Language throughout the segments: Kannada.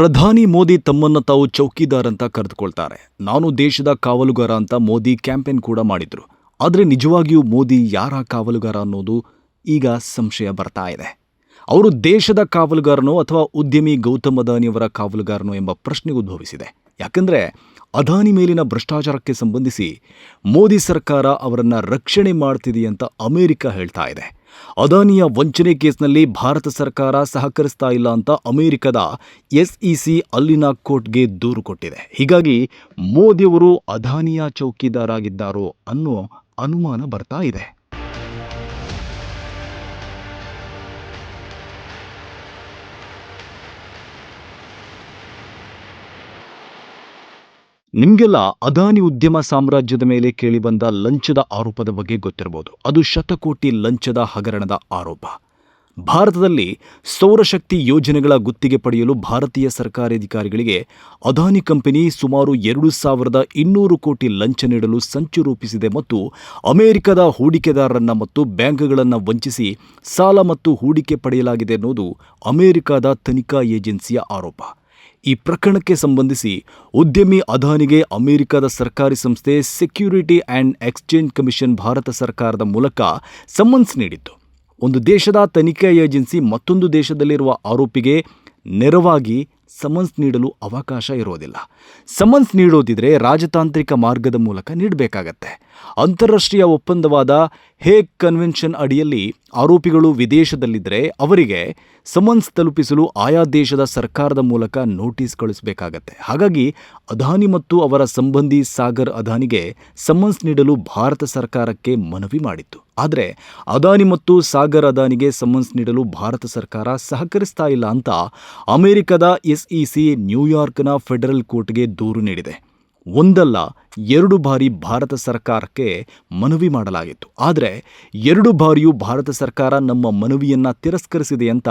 ಪ್ರಧಾನಿ ಮೋದಿ ತಮ್ಮನ್ನ ತಾವು ಚೌಕಿದಾರ್ ಅಂತ ಕರೆದುಕೊಳ್ತಾರೆ. ನಾನು ದೇಶದ ಕಾವಲುಗಾರ ಅಂತ ಮೋದಿ ಕ್ಯಾಂಪೇನ್ ಕೂಡ ಮಾಡಿದ್ರು. ಆದರೆ ನಿಜವಾಗಿಯೂ ಮೋದಿ ಯಾರ ಕಾವಲುಗಾರ ಅನ್ನೋದು ಈಗ ಸಂಶಯ ಬರ್ತಾ ಇದೆ. ಅವರು ದೇಶದ ಕಾವಲುಗಾರನೋ ಅಥವಾ ಉದ್ಯಮಿ ಗೌತಮ್ ಅದಾನಿಯವರ ಕಾವಲುಗಾರನೋ ಎಂಬ ಪ್ರಶ್ನೆ ಉದ್ಭವಿಸಿದೆ. ಯಾಕಂದರೆ ಅದಾನಿ ಮೇಲಿನ ಭ್ರಷ್ಟಾಚಾರಕ್ಕೆ ಸಂಬಂಧಿಸಿ ಮೋದಿ ಸರ್ಕಾರ ಅವರನ್ನು ರಕ್ಷಣೆ ಮಾಡ್ತಿದೆಯಂತ ಅಮೆರಿಕ ಹೇಳ್ತಾ ಇದೆ. ಅದಾನಿಯ ವಂಚನೆ ಕೇಸ್ನಲ್ಲಿ ಭಾರತ ಸರ್ಕಾರ ಸಹಕರಿಸ್ತಾ ಇಲ್ಲ ಅಂತ ಅಮೆರಿಕದ ಎಸ್ಇಸಿ ಅಲ್ಲಿನ ಕೋರ್ಟ್ಗೆ ದೂರು ಕೊಟ್ಟಿದೆ. ಹೀಗಾಗಿ ಮೋದಿಯವರು ಅದಾನಿಯ ಚೌಕಿದಾರಾಗಿದ್ದಾರೋ ಅನ್ನೋ ಅನುಮಾನ ಬರ್ತಾ ಇದೆ. ನಿಮಗೆಲ್ಲ ಅದಾನಿ ಉದ್ಯಮ ಸಾಮ್ರಾಜ್ಯದ ಮೇಲೆ ಕೇಳಿಬಂದ ಲಂಚದ ಆರೋಪದ ಬಗ್ಗೆ ಗೊತ್ತಿರಬಹುದು. ಅದು ಶತಕೋಟಿ ಲಂಚದ ಹಗರಣದ ಆರೋಪ. ಭಾರತದಲ್ಲಿ ಸೌರಶಕ್ತಿ ಯೋಜನೆಗಳ ಗುತ್ತಿಗೆ ಪಡೆಯಲು ಭಾರತೀಯ ಸರ್ಕಾರಿ ಅಧಿಕಾರಿಗಳಿಗೆ ಅದಾನಿ ಕಂಪನಿ ಸುಮಾರು ಎರಡು ಸಾವಿರದ ಇನ್ನೂರು ಕೋಟಿ ಲಂಚ ನೀಡಲು ಸಂಚು ರೂಪಿಸಿದೆ ಮತ್ತು ಅಮೆರಿಕದ ಹೂಡಿಕೆದಾರರನ್ನ ಮತ್ತು ಬ್ಯಾಂಕ್ಗಳನ್ನು ವಂಚಿಸಿ ಸಾಲ ಮತ್ತು ಹೂಡಿಕೆ ಪಡೆಯಲಾಗಿದೆ ಅನ್ನೋದು ಅಮೆರಿಕದ ತನಿಖಾ ಏಜೆನ್ಸಿಯ ಆರೋಪ. ಈ ಪ್ರಕರಣಕ್ಕೆ ಸಂಬಂಧಿಸಿ ಉದ್ಯಮಿ ಅದಾನಿಗೆ ಅಮೆರಿಕದ ಸರ್ಕಾರಿ ಸಂಸ್ಥೆ security and exchange commission Bharat ಸರ್ಕಾರದ ಮೂಲಕ ಸಮನ್ಸ್ ನೀಡಿತ್ತು. ಒಂದು ದೇಶದ ತನಿಖಾ ಏಜೆನ್ಸಿ ಮತ್ತೊಂದು ದೇಶದಲ್ಲಿರುವ ಆರೋಪಿಗೆ ನೆರವಾಗಿ ಸಮನ್ಸ್ ನೀಡಲು ಅವಕಾಶ ಇರೋದಿಲ್ಲ. ಸಮನ್ಸ್ ನೀಡೋದಿದ್ರೆ ರಾಜತಾಂತ್ರಿಕ ಮಾರ್ಗದ ಮೂಲಕ ನೀಡಬೇಕಾಗತ್ತೆ. ಅಂತಾರಾಷ್ಟ್ರೀಯ ಒಪ್ಪಂದವಾದ ಹೇಗ್ ಕನ್ವೆನ್ಷನ್ ಅಡಿಯಲ್ಲಿ ಆರೋಪಿಗಳು ವಿದೇಶದಲ್ಲಿದ್ದರೆ ಅವರಿಗೆ ಸಮನ್ಸ್ ತಲುಪಿಸಲು ಆಯಾ ದೇಶದ ಸರ್ಕಾರದ ಮೂಲಕ ನೋಟಿಸ್ ಕಳಿಸಬೇಕಾಗತ್ತೆ. ಹಾಗಾಗಿ ಅದಾನಿ ಮತ್ತು ಅವರ ಸಂಬಂಧಿ ಸಾಗರ್ ಅದಾನಿಗೆ ಸಮನ್ಸ್ ನೀಡಲು ಭಾರತ ಸರ್ಕಾರಕ್ಕೆ ಮನವಿ ಮಾಡಿತ್ತು. ಆದರೆ ಅದಾನಿ ಮತ್ತು ಸಾಗರ್ ಅದಾನಿಗೆ ಸಮನ್ಸ್ ನೀಡಲು ಭಾರತ ಸರ್ಕಾರ ಸಹಕರಿಸ್ತಾ ಇಲ್ಲ ಅಂತ ಅಮೆರಿಕದ ಎಸ್ಇಸಿ ನ್ಯೂಯಾರ್ಕ್ನ ಫೆಡರಲ್ ಕೋರ್ಟ್ಗೆ ದೂರು ನೀಡಿದೆ. ಒಂದಲ್ಲ, ಎರಡು ಬಾರಿ ಭಾರತ ಸರ್ಕಾರಕ್ಕೆ ಮನವಿ ಮಾಡಲಾಗಿತ್ತು. ಆದರೆ, ಎರಡು ಬಾರಿಯೂ ಭಾರತ ಸರ್ಕಾರ ನಮ್ಮ ಮನವಿಯನ್ನು ತಿರಸ್ಕರಿಸಿದೆ ಅಂತ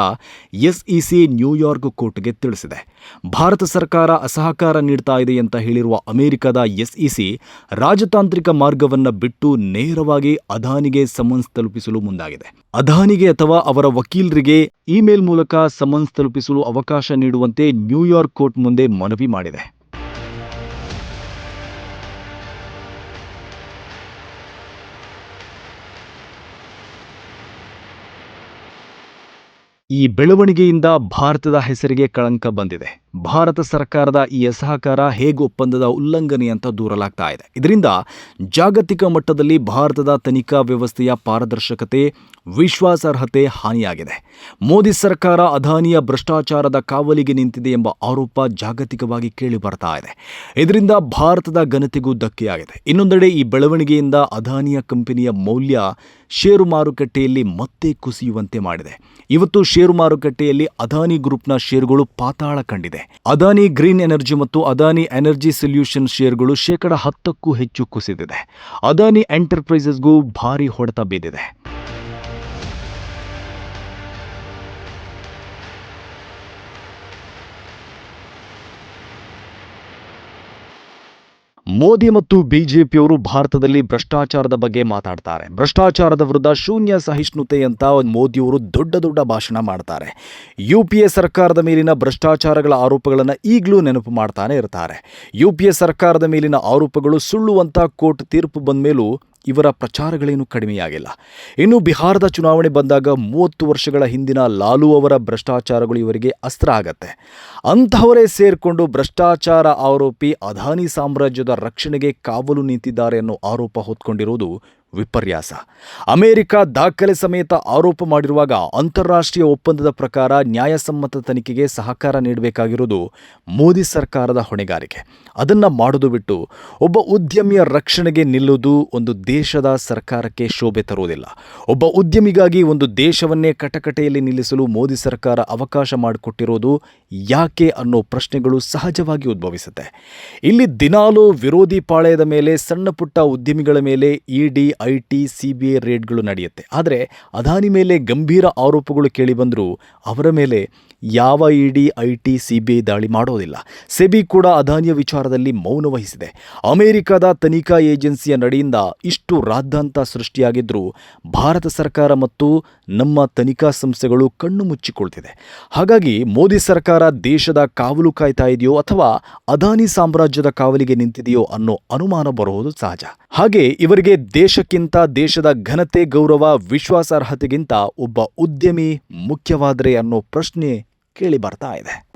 ಎಸ್ಇಸಿ ನ್ಯೂಯಾರ್ಕ್ ಕೋರ್ಟ್ಗೆ ತಿಳಿಸಿದೆ. ಭಾರತ ಸರ್ಕಾರ ಅಸಹಕಾರ ನೀಡ್ತಾ ಇದೆ ಅಂತ ಹೇಳಿರುವ ಅಮೆರಿಕದ ಎಸ್ಇಸಿ ರಾಜತಾಂತ್ರಿಕ ಮಾರ್ಗವನ್ನ ಬಿಟ್ಟು ನೇರವಾಗಿ ಅದಾನಿಗೆ ಸಮನ್ಸ್ ತಲುಪಿಸಲು ಮುಂದಾಗಿದೆ. ಅದಾನಿಗೆ ಅಥವಾ ಅವರ ವಕೀಲರಿಗೆ ಇಮೇಲ್ ಮೂಲಕ ಸಮನ್ಸ್ ತಲುಪಿಸಲು ಅವಕಾಶ ನೀಡುವಂತೆ ನ್ಯೂಯಾರ್ಕ್ ಕೋರ್ಟ್ ಮುಂದೆ ಮನವಿ ಮಾಡಿದೆ. ಈ ಬೆಳವಣಿಗೆಯಿಂದ ಭಾರತದ ಹೆಸರಿಗೆ ಕಳಂಕ ಬಂದಿದೆ. ಭಾರತ ಸರ್ಕಾರದ ಈ ಅಸಹಕಾರ ಹೇಗೆ ಒಪ್ಪಂದದ ಉಲ್ಲಂಘನೆ ಅಂತ ದೂರಲಾಗ್ತಾ ಇದೆ? ಇದರಿಂದ ಜಾಗತಿಕ ಮಟ್ಟದಲ್ಲಿ ಭಾರತದ ತನಿಖಾ ವ್ಯವಸ್ಥೆಯ ಪಾರದರ್ಶಕತೆ, ವಿಶ್ವಾಸಾರ್ಹತೆ ಹಾನಿಯಾಗಿದೆ. ಮೋದಿ ಸರ್ಕಾರ ಅದಾನಿಯ ಭ್ರಷ್ಟಾಚಾರದ ಕಾವಲಿಗೆ ನಿಂತಿದೆ ಎಂಬ ಆರೋಪ ಜಾಗತಿಕವಾಗಿ ಕೇಳಿ ಬರ್ತಾ ಇದೆ. ಇದರಿಂದ ಭಾರತದ ಘನತೆಗೂ ಧಕ್ಕೆಯಾಗಿದೆ. ಇನ್ನೊಂದೆಡೆ ಈ ಬೆಳವಣಿಗೆಯಿಂದ ಅದಾನಿಯ ಕಂಪನಿಯ ಮೌಲ್ಯ ಷೇರು ಮಾರುಕಟ್ಟೆಯಲ್ಲಿ ಮತ್ತೆ ಕುಸಿಯುವಂತೆ ಮಾಡಿದೆ. ಇವತ್ತು ಷೇರು ಮಾರುಕಟ್ಟೆಯಲ್ಲಿ ಅದಾನಿ ಗ್ರೂಪ್ನ ಷೇರುಗಳು ಪಾತಾಳ ಕಂಡಿದೆ. ಅದಾನಿ ಗ್ರೀನ್ ಎನರ್ಜಿ ಮತ್ತು ಅದಾನಿ ಎನರ್ಜಿ ಸೊಲ್ಯೂಷನ್ ಶೇರ್ಗಳು ಶೇಕಡ ಹತ್ತಕ್ಕೂ ಹೆಚ್ಚು ಕುಸಿದಿದೆ. ಅದಾನಿ ಎಂಟರ್ಪ್ರೈಸಸ್ಗೂ ಭಾರಿ ಹೊಡೆತ ಬಿದ್ದಿದೆ ಮೋದಿ ಮತ್ತು ಬಿಜೆಪಿಯವರು ಭಾರತದಲ್ಲಿ ಭ್ರಷ್ಟಾಚಾರದ ಬಗ್ಗೆ ಮಾತಾಡ್ತಾರೆ. ಭ್ರಷ್ಟಾಚಾರದ ವಿರುದ್ಧ ಶೂನ್ಯ ಸಹಿಷ್ಣುತೆ ಅಂತ ಮೋದಿಯವರು ದೊಡ್ಡ ದೊಡ್ಡ ಭಾಷಣ ಮಾಡ್ತಾರೆ. ಯು ಪಿ ಎ ಸರ್ಕಾರದ ಮೇಲಿನ ಭ್ರಷ್ಟಾಚಾರಗಳ ಆರೋಪಗಳನ್ನು ಈಗಲೂ ನೆನಪು ಮಾಡ್ತಾನೆ ಇರ್ತಾರೆ. ಯು ಪಿ ಎ ಸರ್ಕಾರದ ಮೇಲಿನ ಆರೋಪಗಳು ಸುಳ್ಳು ಕೋರ್ಟ್ ತೀರ್ಪು ಬಂದ ಮೇಲೂ ಇವರ ಪ್ರಚಾರಗಳೇನು ಕಡಿಮೆಯಾಗಿಲ್ಲ. ಇನ್ನು ಬಿಹಾರದ ಚುನಾವಣೆ ಬಂದಾಗ ಮೂವತ್ತು ವರ್ಷಗಳ ಹಿಂದಿನ ಲಾಲು ಅವರ ಭ್ರಷ್ಟಾಚಾರಗಳು ಇವರಿಗೆ ಅಸ್ತ್ರ ಆಗತ್ತೆ. ಅಂಥವರೇ ಸೇರಿಕೊಂಡು ಭ್ರಷ್ಟಾಚಾರ ಆರೋಪಿ ಅದಾನಿ ಸಾಮ್ರಾಜ್ಯದ ರಕ್ಷಣೆಗೆ ಕಾವಲು ನಿಂತಿದ್ದಾರೆ ಅನ್ನೋ ಆರೋಪ ಹೊತ್ಕೊಂಡಿರುವುದು ವಿಪರ್ಯಾಸ. ಅಮೆರಿಕ ದಾಖಲೆ ಸಮೇತ ಆರೋಪ ಮಾಡಿರುವಾಗ ಅಂತಾರಾಷ್ಟ್ರೀಯ ಒಪ್ಪಂದದ ಪ್ರಕಾರ ನ್ಯಾಯಸಮ್ಮತ ತನಿಖೆಗೆ ಸಹಕಾರ ನೀಡಬೇಕಾಗಿರುವುದು ಮೋದಿ ಸರ್ಕಾರದ ಹೊಣೆಗಾರಿಕೆ. ಅದನ್ನು ಮಾಡೋದು ಬಿಟ್ಟು ಒಬ್ಬ ಉದ್ಯಮಿಯ ರಕ್ಷಣೆಗೆ ನಿಲ್ಲುವುದು ಒಂದು ದೇಶದ ಸರ್ಕಾರಕ್ಕೆ ಶೋಭೆ ತರುವುದಿಲ್ಲ. ಒಬ್ಬ ಉದ್ಯಮಿಗಾಗಿ ಒಂದು ದೇಶವನ್ನೇ ಕಟಕಟೆಯಲ್ಲಿ ನಿಲ್ಲಿಸಲು ಮೋದಿ ಸರ್ಕಾರ ಅವಕಾಶ ಮಾಡಿಕೊಟ್ಟಿರೋದು ಯಾಕೆ ಅನ್ನೋ ಪ್ರಶ್ನೆಗಳು ಸಹಜವಾಗಿ ಉದ್ಭವಿಸುತ್ತೆ. ಇಲ್ಲಿ ದಿನಾಲೂ ವಿರೋಧಿ ಪಾಳೆಯದ ಮೇಲೆ ಸಣ್ಣ ಪುಟ್ಟ ಉದ್ಯಮಿಗಳ ಮೇಲೆ ED I T, C B I ರೇಡ್ಗಳು ನಡೆಯುತ್ತೆ. ಆದರೆ ಅದಾನಿ ಮೇಲೆ ಗಂಭೀರ ಆರೋಪಗಳು ಕೇಳಿಬಂದರೂ ಅವರ ಮೇಲೆ ಯಾವ ED, I T, C B I ದಾಳಿ ಮಾಡೋದಿಲ್ಲ. ಸೆಬಿ ಕೂಡ ಅದಾನಿಯ ವಿಚಾರದಲ್ಲಿ ಮೌನ ವಹಿಸಿದೆ. ಅಮೆರಿಕದ ತನಿಖಾ ಏಜೆನ್ಸಿಯ ನಡೆಯಿಂದ ಇಷ್ಟು ರಾದ್ದಾಂತ ಸೃಷ್ಟಿಯಾಗಿದ್ದರೂ ಭಾರತ ಸರ್ಕಾರ ಮತ್ತು ನಮ್ಮ ತನಿಖಾ ಸಂಸ್ಥೆಗಳು ಕಣ್ಣು ಮುಚ್ಚಿಕೊಳ್ತಿದೆ. ಹಾಗಾಗಿ ಮೋದಿ ಸರ್ಕಾರ ದೇಶದ ಕಾವಲು ಕಾಯ್ತಾ ಇದೆಯೋ ಅಥವಾ ಅದಾನಿ ಸಾಮ್ರಾಜ್ಯದ ಕಾವಲಿಗೆ ನಿಂತಿದೆಯೋ ಅನ್ನೋ ಅನುಮಾನ ಬರುವುದು ಸಹಜ. ಹಾಗೆ ಇವರಿಗೆ ದೇಶಕ್ಕಿಂತ ದೇಶದ ಘನತೆ, ಗೌರವ, ವಿಶ್ವಾಸಾರ್ಹತೆಗಿಂತ ಒಬ್ಬ ಉದ್ಯಮಿ ಮುಖ್ಯವಾದರೆ ಅನ್ನೋ ಪ್ರಶ್ನೆ ಕೇಳಿ ಬರ್ತಾ ಇದೆ.